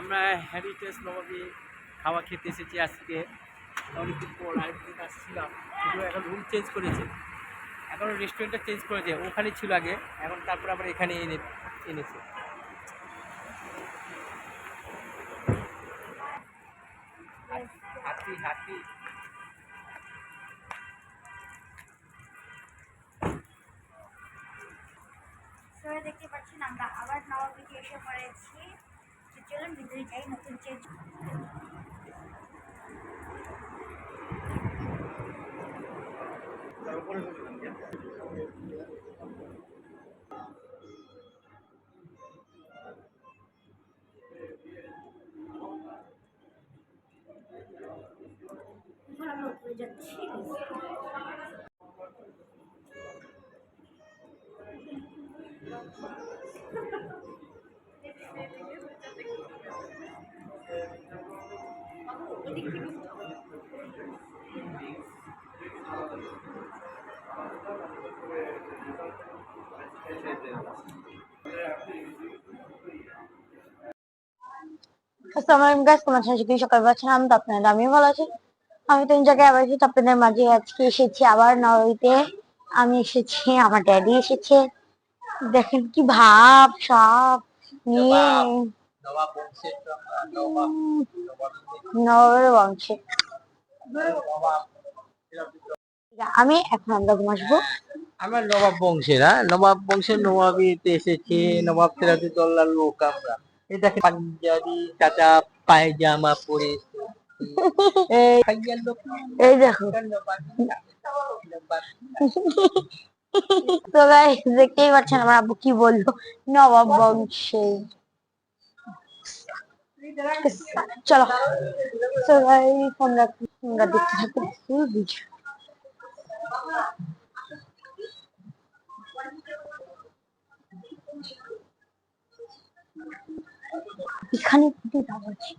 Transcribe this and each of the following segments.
আমরা হেরিটেজ নবাবী খাওয়া খেতে এসেছি আজকে। অনেকদিন পর আরেকদিন আসছিলাম শুধু এখন রুম চেঞ্জ করেছে। এখন রেস্টুরেন্টটা চেঞ্জ করেছে, ওখানে ছিল আগে, এখন তারপর আবার এখানে এনে, এনেছে। হাতি হাতি। দেখতে পাচ্ছেন, আমরা আবার নবাবিকে এসে পড়েছি। চলুন ভিতরে যাই নতুন চেঞ্জ এখন আমরা উপরে যাচ্ছি সকাল আমি তো আপনাদের ভালো আছি। আমি জায়গায় আপনাদের মাঝে আজকে এসেছি আবার আমি এসেছি, আমার ড্যাডি এসেছে। দেখেন কি ভাব, সব নিয়ে। বংশে। আমি এখন আমরা আসব আমরা নবাব বংশের হ্যাঁ নবাব বংশের নবাবিতে এসেছি নবাব সিরাজুদ্দৌলার লোক আমরা। পাঞ্জাবি চাচা পায়জামা পরে এই দেখো। তো গাইস দেখতেই পাচ্ছেন আমার আব্বু কি বলল? নবাব বংশে। চলো তো গাইস আমরা আমরা দেখতে থাকব ফুল ভিডিও এখানে খুবই দাম আছে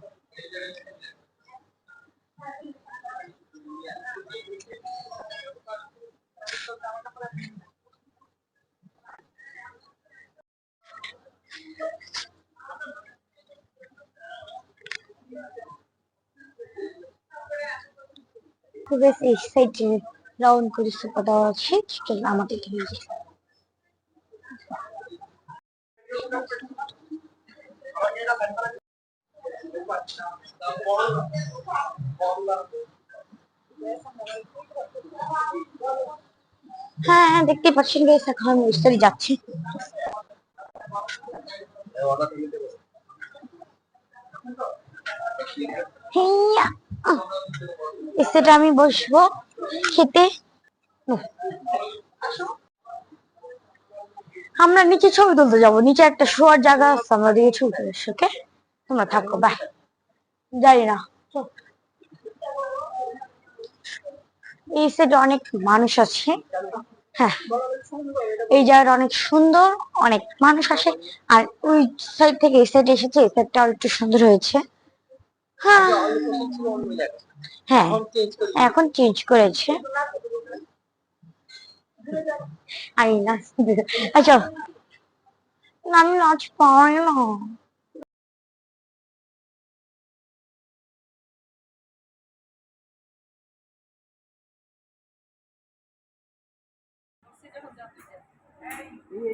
তো বেশ এই সাইডে রাউন্ড সোফা দেওয়া আছে হ্যাঁ হ্যাঁ দেখতে পাচ্ছেন বেশ এখন আমি মিস্ত্রি যাচ্ছি। হেইয়া! এসেটা আমি বসবো খেতে। আমরা নিচে ছবি তুলতে যাব। নিচে একটা শোয়ার জায়গা আছে, আমরা দিয়ে ছবি তুলে ওকে? তোমরা থাকো, বাই। জানি না এই সাইডে অনেক মানুষ আছে। হ্যাঁ। এই জায়গাটা অনেক সুন্দর, অনেক মানুষ আসে। আর ওই সাইড থেকে এই সাইডে এসেছে, এই সাইডটা একটু সুন্দর হয়েছে। হ্যাঁ এখন চেঞ্জ করেছে। আমি নাচ আচ্ছা। না, আমি নাচ পাই না। এই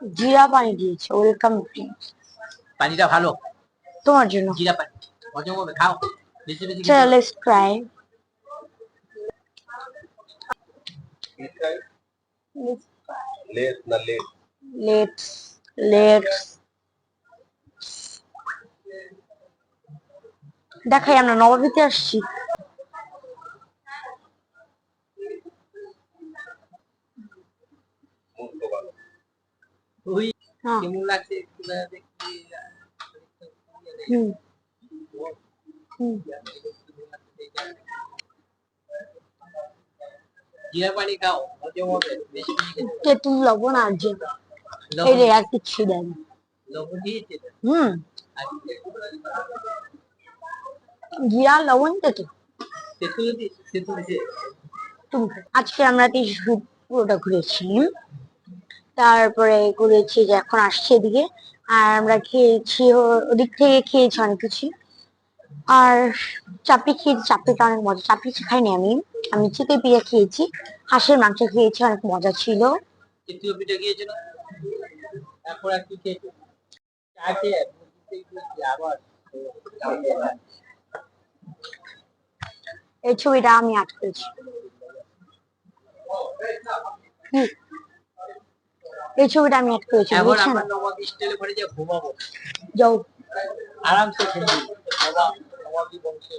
জিরা পানি দিয়েছে ওয়েলকাম পানিটা ভালো? তোমার জন্য। জিরা পানি। হজম হবে খাও। বেশি বেশি চলো লেটস ট্রাই লেট না লেট লেটস লেটস দেখাই আমরা নবমীতে আসছি। হ্যাঁ কেমন লাগছে হুম হুম জিরা পানি খাও হজম হবে বেশি করে খেতে হবে। তেঁতুল লবণ আর যে এই রে আর কিচ্ছু দেয় না লবণ দিয়েছে? হুম। জিরা লবণ তেঁতুল তেঁতুল। আজকে আমরা ত্রিশুর পুরোটা ঘুরেছি তারপরে ঘুরেছি যে এখন আসছে এদিকে। আর আমরা খেয়েছি ওদিক থেকে খেয়েছি অনেক কিছু আর চাপড়ি খেয়েছি চাপড়িটা অনেক মজা। চাপড়ি খাইনি আমি। আমি চিকেন পিঠা খেয়েছি হাঁসের মাংস খেয়েছি অনেক মজা ছিল। পিঠা খেয়েছিল? তারপর কি খেয়েছো? এই ছবিটা আমি করেছি। হুম। এই ছবিটা আমি অ্যাড করেছি এখন আমরা নবাব স্টাইলে যা ঘুমাবো। যাও। আরামসে ঘুমাবো নবাব নবাবী বংশের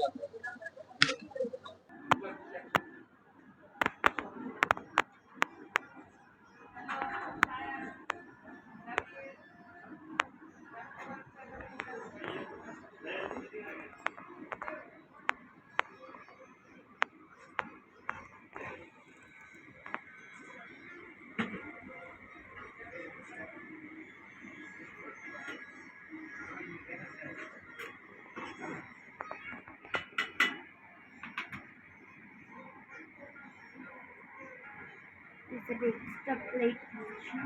আমরা। Is the big the plate position?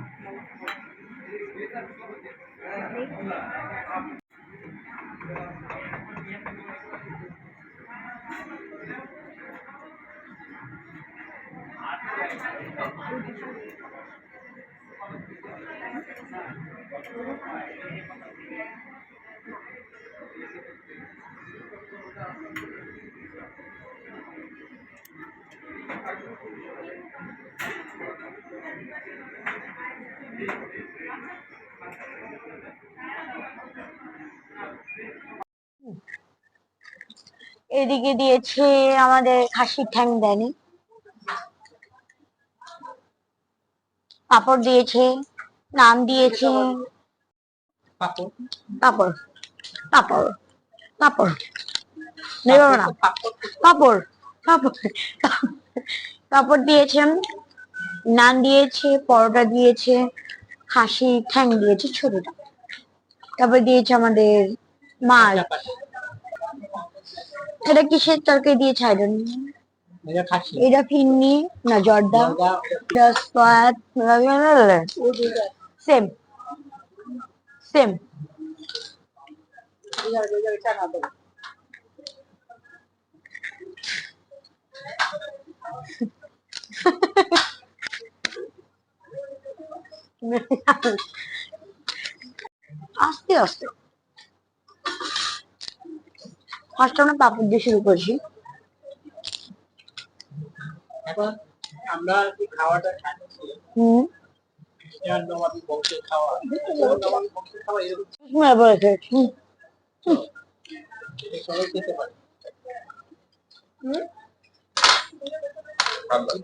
এদিকে দিয়েছে আমাদের খাসির ঠ্যাং দেয়নি পাপড় দিয়েছে নাম দিয়েছে। পাপড়? পাপড় পাপড় পাপড়। নেব না। পাপড় পাপড় পাপড় পাপড় দিয়েছেন নান দিয়েছে পরোটা দিয়েছে খাসি ঠ্যাং দিয়েছে ছোটটা। তারপর দিয়েছে আমাদের মাছ। এটা কিসের তরকারি দিয়েছে? আই এটা ফিন্নি? না জর্দা। সেম। সেম। আস্তে আস্তে। ফার্স্ট আমরা পাপড় দিয়ে শুরু করছি। এখন আমরা যে খাওয়াটা খাচ্ছি হুম।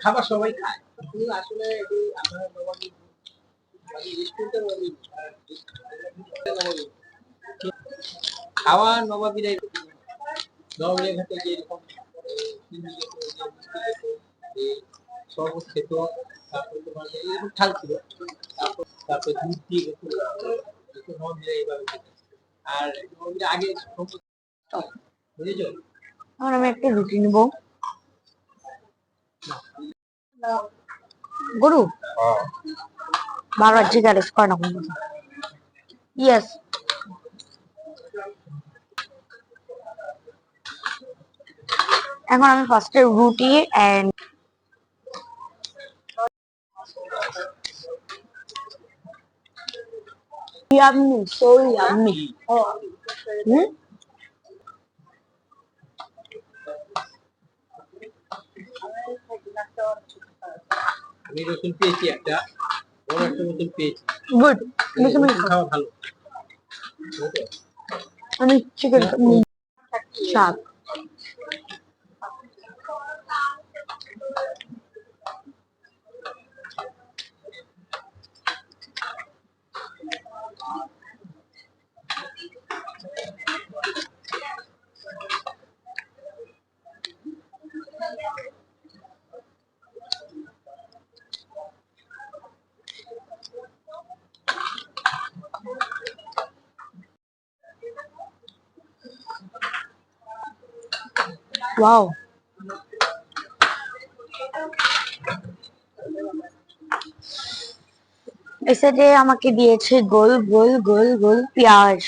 খাবার সবাই খায়। আসলে খাওয়া নবাবীরা নবাবীরা ঘাটে যে এরকম খেত, তারপর তোমার এরকম ঠাল ছিল তারপর তারপর দুধ দিয়ে এইভাবে খেত আর নবাবীরা আগে সম্পর্ক বুঝেছ? এখন আমি একটা রুটি নিব। গরু? বারবার জিজ্ঞাসা করে না কোনো ইয়েস এখন আমি ফার্স্টে roti and yummy so yummy hmm আমি রসুন পেয়েছি একটা। বড় একটা রসুন পেয়েছি গুড বেশি বেশি রসুন খাও। খাওয়া ভালো বুঝলে? আমি চিকেন শাক ওয়াও এই সাইডে আমাকে দিয়েছে গোল গোল গোল গোল পেঁয়াজ।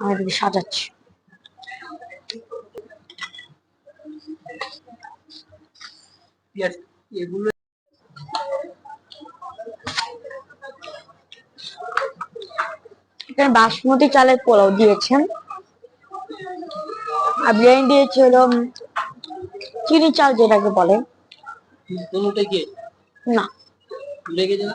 আমি এদিকে সাজাচ্ছি এগুলো এখানে বাসমতি চালের পোলাও দিয়েছেন। আর বিরিয়ানি দিয়েছে হলো চিনি চাল যেটাকে বলে। কোনোটা গিয়ে না। লেগে যাও।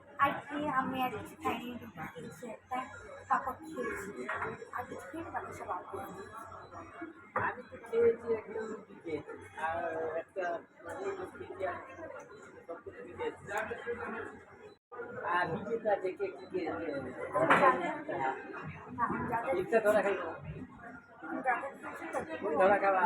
আর কি আমি আর কিছু খাইনি দুটো খেয়েছি একটা পাপড় খেয়েছি আর কিছু খেয়ে বাকি সব আমি তো খেয়েছি একটা আর একটা আর বিজেতা দেখে কি খেয়েছে ধরা খাইব। ধরা খাওয়া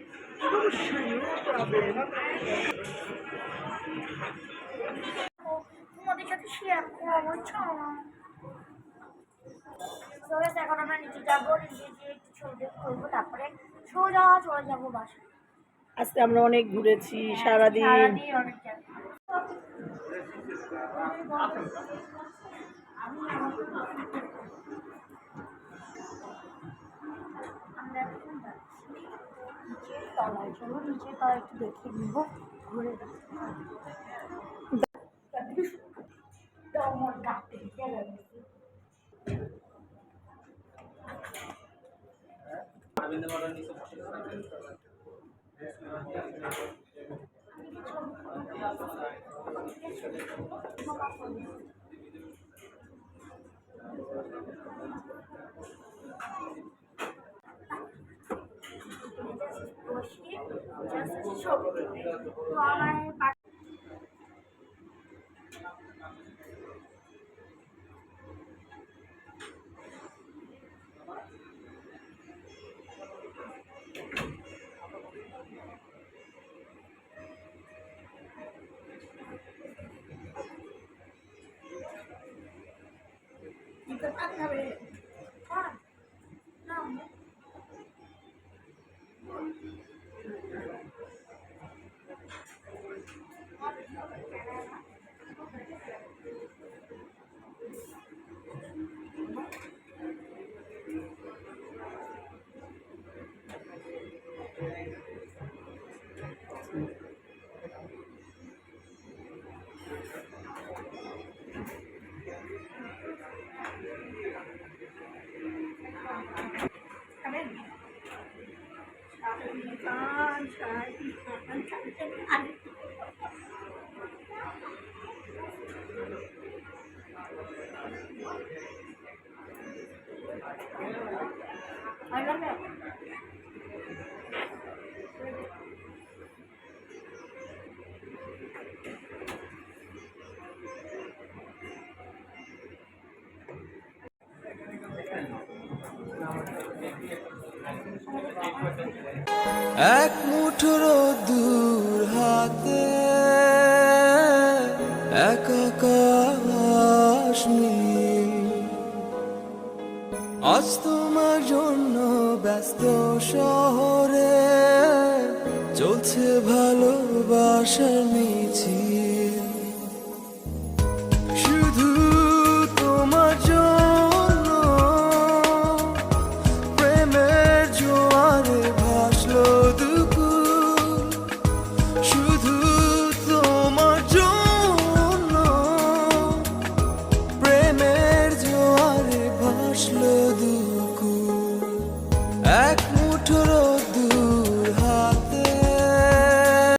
চলো এখন আমরা গিয়ে একটু ছবি করব তারপরে চলে যাব আজকে আমরা অনেক ঘুরেছি, সারাদিন। অনেক জায়গা আমরা এখন যাচ্ছি তলায় চলো নিচের তলায় একটু দেখে নিব ঘুরে আমার কাটতে জাস্ট ছবি তুলি। তো আমার পা- হ্যাঁ। এক মুঠোর শহরে চলছে ভালোবাসার মিল